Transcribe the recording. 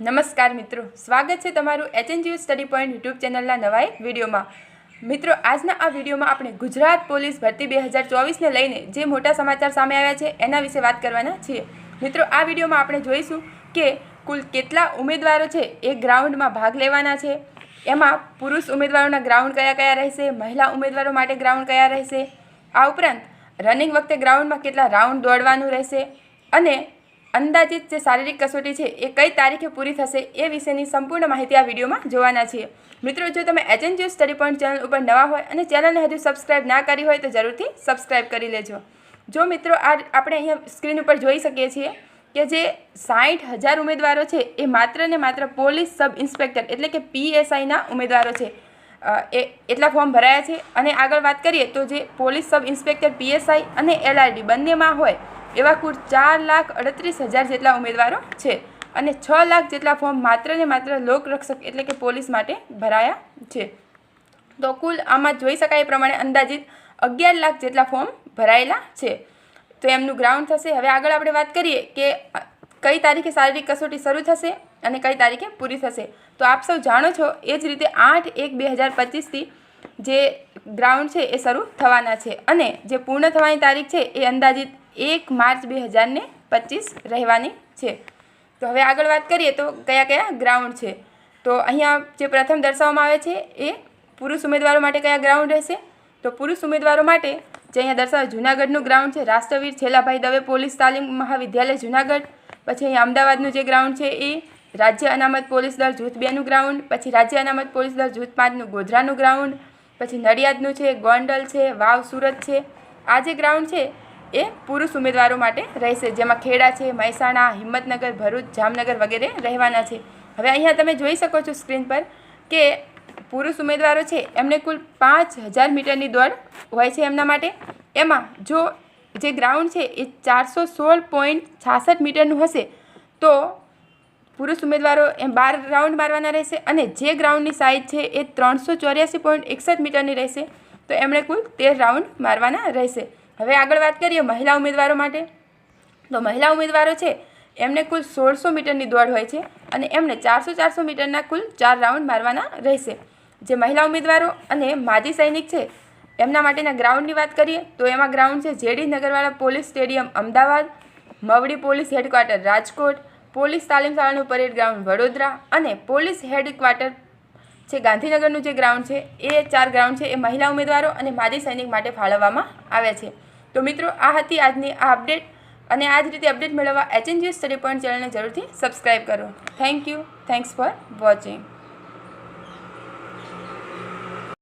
નમસ્કાર મિત્રો. સ્વાગત છે તમારું એચએનજીયુ સ્ટડી પોઈન્ટ યુટ્યુબ ચેનલના નવા એક વિડીયોમાં. મિત્રો, આજના આ વિડીયોમાં આપણે ગુજરાત પોલીસ ભરતી બે હજાર ચોવીસને લઈને જે મોટા સમાચાર સામે આવ્યા છે, એના વિશે વાત કરવાના છીએ. મિત્રો, આ વિડીયોમાં આપણે જોઈશું કે કુલ કેટલા ઉમેદવારો છે એ ગ્રાઉન્ડમાં ભાગ લેવાના છે. એમાં પુરુષ ઉમેદવારોના ગ્રાઉન્ડ કયા કયા રહેશે, મહિલા ઉમેદવારો માટે ગ્રાઉન્ડ કયા રહેશે? આ ઉપરાંત રનિંગ વખતે ગ્રાઉન્ડમાં કેટલા રાઉન્ડ દોડવાનું રહેશે? અને અંદાજિત જે શારીરિક કસોટી છે એ કઈ તારીખે પૂરી થશે એ વિશેની સંપૂર્ણ માહિતી આ વિડીયોમાં જોવાના છીએ. મિત્રો, જો તમે એચએનજીઓ સ્ટડી પોઈન્ટ ચેનલ ઉપર નવા હોય અને ચેનલને હજુ સબસ્ક્રાઇબ ના કરી હોય તો જરૂરથી સબસ્ક્રાઇબ કરી લેજો. જો મિત્રો, આ આપણે અહીંયા સ્ક્રીન ઉપર જોઈ શકીએ છીએ કે જે સાઠ હજાર ઉમેદવારો છે એ માત્ર ને માત્ર પોલીસ સબ ઇન્સ્પેક્ટર એટલે કે પીએસઆઈના ઉમેદવારો છે. એ એટલા ફોર્મ ભરાયા છે. અને આગળ વાત કરીએ તો જે પોલીસ સબ ઇન્સ્પેક્ટર પીએસઆઈ અને એલઆરડી બંનેમાં હોય એવા કુલ ચાર લાખ અડત્રીસ હજાર જેટલા ઉમેદવારો છે અને છ લાખ જેટલા ફોર્મ માત્ર ને માત્ર લોકરક્ષક એટલે કે પોલીસ માટે ભરાયા છે. તો કુલ આમાં જોઈ શકાય એ પ્રમાણે અંદાજિત અગિયાર લાખ જેટલા ફોર્મ ભરાયેલા છે. તો એમનું ગ્રાઉન્ડ થશે. હવે આગળ આપણે વાત કરીએ કે કઈ તારીખે શારીરિક કસોટી શરૂ થશે અને કઈ તારીખે પૂરી થશે. તો આપ સૌ જાણો છો એ જ રીતે આઠ એક બે હજાર પચીસથી જે ગ્રાઉન્ડ છે એ શરૂ થવાના છે અને જે પૂર્ણ થવાની તારીખ છે એ અંદાજિત એક માર્ચ બે હજારને પચીસ રહેવાની છે. તો હવે આગળ વાત કરીએ તો કયા કયા ગ્રાઉન્ડ છે? તો અહીંયા જે પ્રથમ દર્શાવવામાં આવે છે એ પુરુષ ઉમેદવારો માટે કયા ગ્રાઉન્ડ રહેશે? તો પુરુષ ઉમેદવારો માટે જે અહીંયા દર્શાવે જુનાગઢનું ગ્રાઉન્ડ છે, રાષ્ટ્રવીર છેલ્લાભાઈ દવે પોલીસ તાલીમ મહાવિદ્યાલય જુનાગઢ, પછી અહીંયા અમદાવાદનું જે ગ્રાઉન્ડ છે એ રાજ્ય અનામત પોલીસ દળ જૂથ બેનું ગ્રાઉન્ડ, પછી રાજ્ય અનામત પોલીસ દળ જૂથ પાંચનું ગોધરાનું ગ્રાઉન્ડ, પછી નડિયાદનું છે, ગોંડલ છે, વાવ સુરત છે. આ જે ગ્રાઉન્ડ છે એ પુરુષ ઉમેદવારો માટે રહેશે. જેમાં ખેડા છે, મહેસાણા, હિંમતનગર, ભરૂચ, જામનગર વગેરે રહેવાના છે. હવે અહીંયા તમે જોઈ શકો છો સ્ક્રીન પર કે પુરુષ ઉમેદવારો છે, એમને કુલ પાંચ હજાર મીટરની દોડ હોય છે એમના માટે. એમાં જો જે ગ્રાઉન્ડ છે એ ચારસો સોળ પોઈન્ટ છાસઠ મીટરનું હશે, તો પુરુષ ઉમેદવારો એમ બાર રાઉન્ડ મારવાના રહેશે અને જે ગ્રાઉન્ડની સાઇઝ છે એ ત્રણસો ચોર્યાસી પોઈન્ટ એકસઠ મીટરની રહેશે, તો એમણે કુલ તેર રાઉન્ડ મારવાના રહેશે. હવે આગળ વાત કરીએ મહિલા ઉમેદવારો માટે. તો મહિલા ઉમેદવારો છે, એમને કુલ સોળસો મીટરની દોડ હોય છે અને એમને ચારસો ચારસો મીટરના કુલ ચાર રાઉન્ડ મારવાના રહેશે. જે મહિલા ઉમેદવારો અને માજી સૈનિક છે, એમના માટેના ગ્રાઉન્ડની વાત કરીએ, તો એમાં ગ્રાઉન્ડ છે JD નગરવાળા police stadium Ahmedabad, Mavdi police headquarter Rajkot, police તાલીમ શાળાનું પરેડ ગ્રાઉન્ડ વડોદરા અને પોલીસ હેડક્વાર્ટર છે ગાંધીનગરનું જે ગ્રાઉન્ડ છે, એ ચાર ગ્રાઉન્ડ છે એ મહિલા ઉમેદવારો અને માજી સૈનિક માટે ફાળવવામાં આવે છે. તો મિત્રો, આ હતી આજની આ અપડેટ અને આ જ રીતે અપડેટ મેળવવા એચએનજીએસ સ્ટડી પોઈન્ટ ચેનલને જરૂરથી સબસ્ક્રાઈબ કરો. Thank you thanks for watching